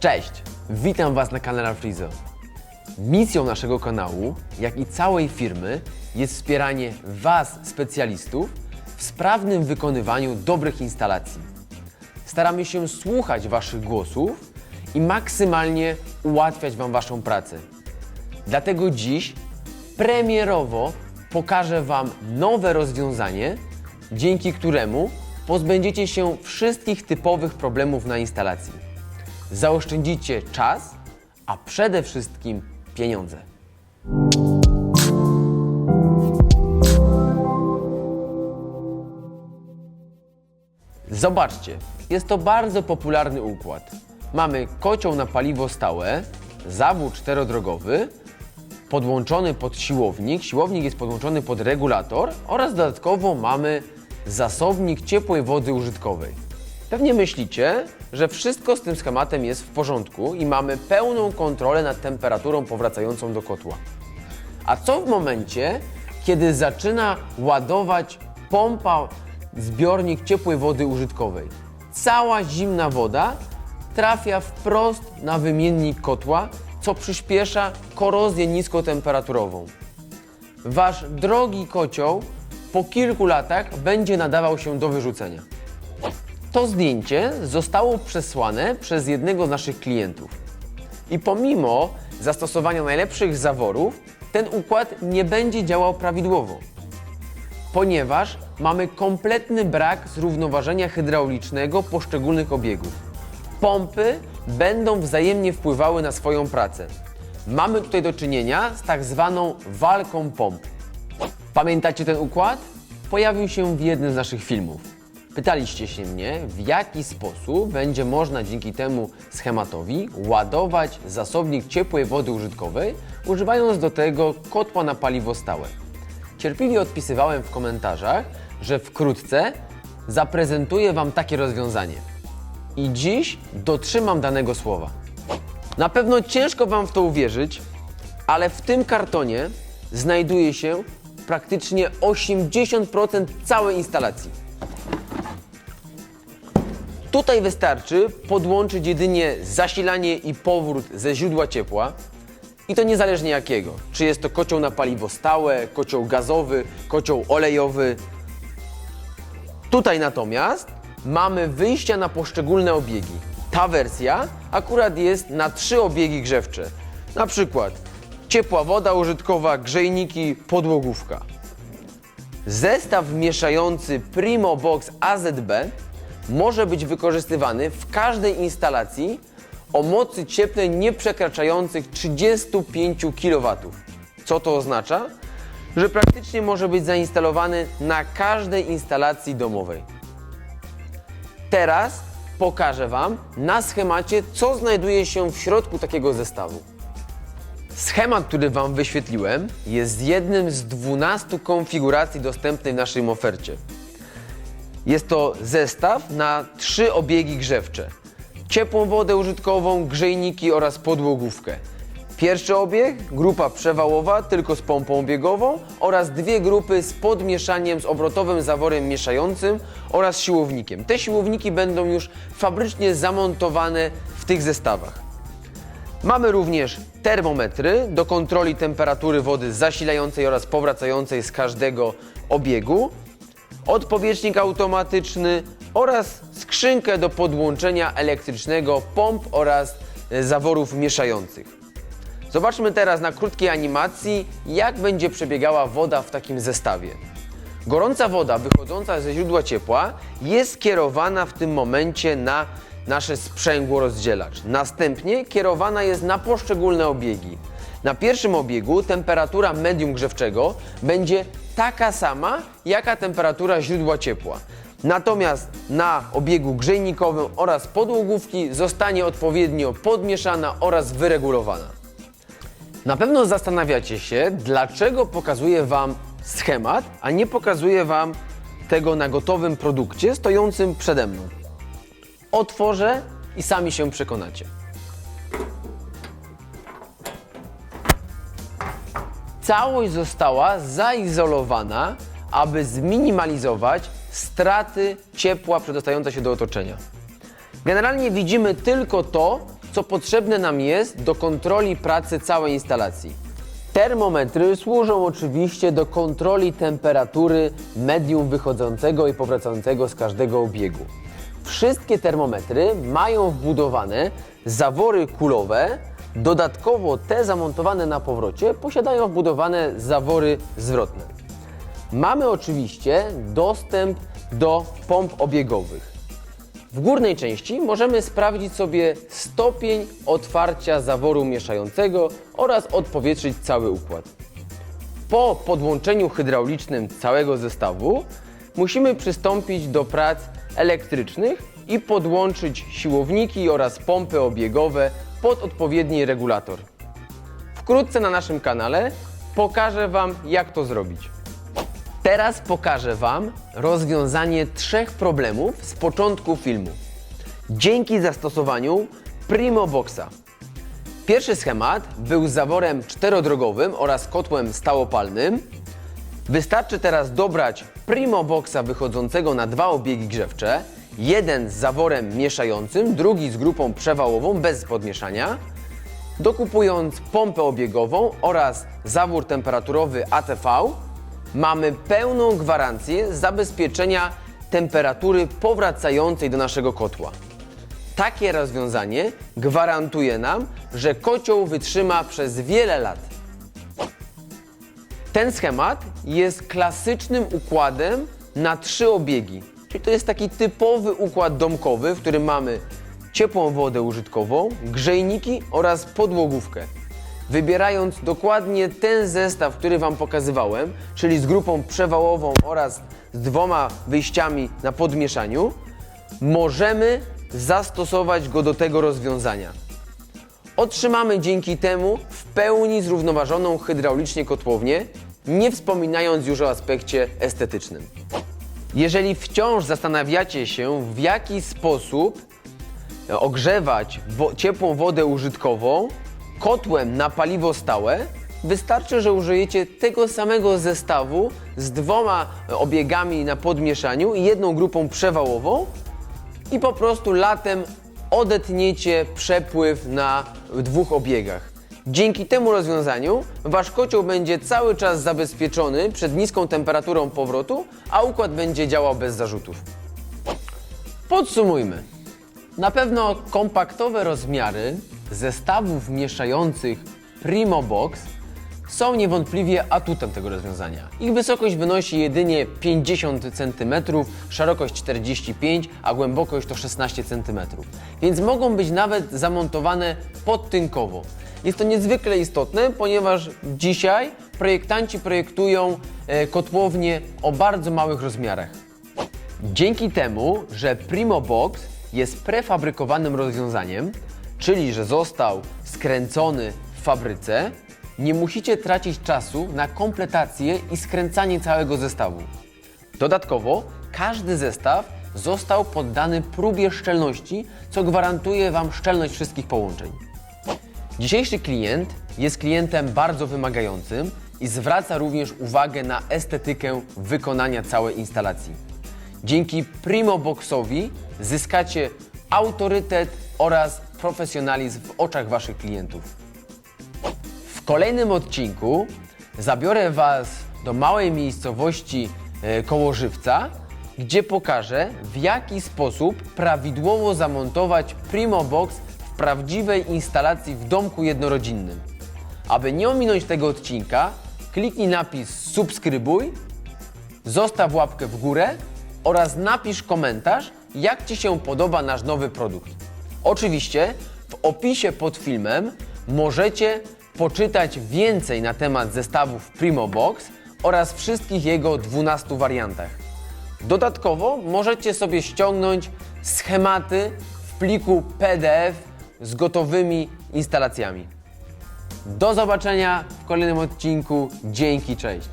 Cześć, witam Was na kanale Frizo. Misją naszego kanału, jak i całej firmy, jest wspieranie Was, specjalistów, w sprawnym wykonywaniu dobrych instalacji. Staramy się słuchać Waszych głosów i maksymalnie ułatwiać Wam Waszą pracę. Dlatego dziś premierowo pokażę Wam nowe rozwiązanie, dzięki któremu pozbędziecie się wszystkich typowych problemów na instalacji. Zaoszczędzicie czas, a przede wszystkim pieniądze. Zobaczcie, jest to bardzo popularny układ. Mamy kocioł na paliwo stałe, zawód czterodrogowy, podłączony pod siłownik, siłownik jest podłączony pod regulator oraz dodatkowo mamy zasobnik ciepłej wody użytkowej. Pewnie myślicie, że wszystko z tym schematem jest w porządku i mamy pełną kontrolę nad temperaturą powracającą do kotła. A co w momencie, kiedy zaczyna ładować pompa zbiornik ciepłej wody użytkowej? Cała zimna woda trafia wprost na wymiennik kotła, co przyspiesza korozję niskotemperaturową. Wasz drogi kocioł po kilku latach będzie nadawał się do wyrzucenia. To zdjęcie zostało przesłane przez jednego z naszych klientów. I pomimo zastosowania najlepszych zaworów, ten układ nie będzie działał prawidłowo, ponieważ mamy kompletny brak zrównoważenia hydraulicznego poszczególnych obiegów. Pompy będą wzajemnie wpływały na swoją pracę. Mamy tutaj do czynienia z tak zwaną walką pomp. Pamiętacie ten układ? Pojawił się w jednym z naszych filmów. Pytaliście się mnie, w jaki sposób będzie można dzięki temu schematowi ładować zasobnik ciepłej wody użytkowej, używając do tego kotła na paliwo stałe. Cierpliwie odpisywałem w komentarzach, że wkrótce zaprezentuję Wam takie rozwiązanie. I dziś dotrzymam danego słowa. Na pewno ciężko Wam w to uwierzyć, ale w tym kartonie znajduje się praktycznie 80% całej instalacji. Tutaj wystarczy podłączyć jedynie zasilanie i powrót ze źródła ciepła i to niezależnie jakiego. Czy jest to kocioł na paliwo stałe, kocioł gazowy, kocioł olejowy. Tutaj natomiast mamy wyjścia na poszczególne obiegi. Ta wersja akurat jest na trzy obiegi grzewcze. Na przykład ciepła woda użytkowa, grzejniki, podłogówka. Zestaw mieszający Primo Box AZB może być wykorzystywany w każdej instalacji o mocy cieplnej nie przekraczających 35 kW. Co to oznacza? Że praktycznie może być zainstalowany na każdej instalacji domowej. Teraz pokażę Wam na schemacie, co znajduje się w środku takiego zestawu. Schemat, który Wam wyświetliłem, jest jednym z 12 konfiguracji dostępnej w naszej ofercie. Jest to zestaw na trzy obiegi grzewcze. Ciepłą wodę użytkową, grzejniki oraz podłogówkę. Pierwszy obieg, grupa przewałowa, tylko z pompą obiegową oraz dwie grupy z podmieszaniem z obrotowym zaworem mieszającym oraz siłownikiem. Te siłowniki będą już fabrycznie zamontowane w tych zestawach. Mamy również termometry do kontroli temperatury wody zasilającej oraz powracającej z każdego obiegu, odpowietrznik automatyczny oraz skrzynkę do podłączenia elektrycznego pomp oraz e, zaworów mieszających. Zobaczmy teraz na krótkiej animacji, jak będzie przebiegała woda w takim zestawie. Gorąca woda wychodząca ze źródła ciepła jest kierowana w tym momencie na nasze sprzęgło rozdzielacz. Następnie kierowana jest na poszczególne obiegi. Na pierwszym obiegu temperatura medium grzewczego będzie taka sama, jaka temperatura źródła ciepła. Natomiast na obiegu grzejnikowym oraz podłogówki zostanie odpowiednio podmieszana oraz wyregulowana. Na pewno zastanawiacie się, dlaczego pokazuję Wam schemat, a nie pokazuję Wam tego na gotowym produkcie stojącym przede mną. Otworzę i sami się przekonacie. Całość została zaizolowana, aby zminimalizować straty ciepła przedostające się do otoczenia. Generalnie widzimy tylko to, co potrzebne nam jest do kontroli pracy całej instalacji. Termometry służą oczywiście do kontroli temperatury medium wychodzącego i powracającego z każdego obiegu. Wszystkie termometry mają wbudowane zawory kulowe, dodatkowo te zamontowane na powrocie posiadają wbudowane zawory zwrotne. Mamy oczywiście dostęp do pomp obiegowych. W górnej części możemy sprawdzić sobie stopień otwarcia zaworu mieszającego oraz odpowietrzyć cały układ. Po podłączeniu hydraulicznym całego zestawu musimy przystąpić do prac elektrycznych i podłączyć siłowniki oraz pompy obiegowe pod odpowiedni regulator. Wkrótce na naszym kanale pokażę Wam, jak to zrobić. Teraz pokażę Wam rozwiązanie trzech problemów z początku filmu. Dzięki zastosowaniu Primo Boxa. Pierwszy schemat był z zaworem czterodrogowym oraz kotłem stałopalnym. Wystarczy teraz dobrać Primo Boxa wychodzącego na dwa obiegi grzewcze. Jeden z zaworem mieszającym, drugi z grupą przewałową bez podmieszania dokupując pompę obiegową oraz zawór temperaturowy ATV, mamy pełną gwarancję zabezpieczenia temperatury powracającej do naszego kotła. Takie rozwiązanie gwarantuje nam, że kocioł wytrzyma przez wiele lat. Ten schemat jest klasycznym układem na trzy obiegi. Czyli to jest taki typowy układ domkowy, w którym mamy ciepłą wodę użytkową, grzejniki oraz podłogówkę. Wybierając dokładnie ten zestaw, który Wam pokazywałem, czyli z grupą przewałową oraz z dwoma wyjściami na podmieszaniu, możemy zastosować go do tego rozwiązania. Otrzymamy dzięki temu w pełni zrównoważoną hydraulicznie kotłownię, nie wspominając już o aspekcie estetycznym. Jeżeli wciąż zastanawiacie się, w jaki sposób ogrzewać wo- ciepłą wodę użytkową kotłem na paliwo stałe, wystarczy, że użyjecie tego samego zestawu z dwoma obiegami na podmieszaniu i jedną grupą przewałową i po prostu latem odetniecie przepływ na dwóch obiegach. Dzięki temu rozwiązaniu wasz kocioł będzie cały czas zabezpieczony przed niską temperaturą powrotu, a układ będzie działał bez zarzutów. Podsumujmy. Na pewno kompaktowe rozmiary zestawów mieszających Primo Box są niewątpliwie atutem tego rozwiązania. Ich wysokość wynosi jedynie 50 cm, szerokość 45, a głębokość to 16 cm. Więc mogą być nawet zamontowane podtynkowo. Jest to niezwykle istotne, ponieważ dzisiaj projektanci projektują e, kotłownie o bardzo małych rozmiarach. Dzięki temu, że Primo Box jest prefabrykowanym rozwiązaniem, czyli że został skręcony w fabryce, nie musicie tracić czasu na kompletację i skręcanie całego zestawu. Dodatkowo każdy zestaw został poddany próbie szczelności, co gwarantuje Wam szczelność wszystkich połączeń. Dzisiejszy klient jest klientem bardzo wymagającym i zwraca również uwagę na estetykę wykonania całej instalacji. Dzięki Primo Boxowi zyskacie autorytet oraz profesjonalizm w oczach Waszych klientów. W kolejnym odcinku zabiorę Was do małej miejscowości e, koło Żywca, gdzie pokażę w jaki sposób prawidłowo zamontować Primo Box prawdziwej instalacji w domku jednorodzinnym. Aby nie ominąć tego odcinka, kliknij napis subskrybuj, zostaw łapkę w górę oraz napisz komentarz, jak Ci się podoba nasz nowy produkt. Oczywiście w opisie pod filmem możecie poczytać więcej na temat zestawów Primo Box oraz wszystkich jego 12 wariantach. Dodatkowo możecie sobie ściągnąć schematy w pliku PDF z gotowymi instalacjami. Do zobaczenia w kolejnym odcinku. Dzięki, cześć.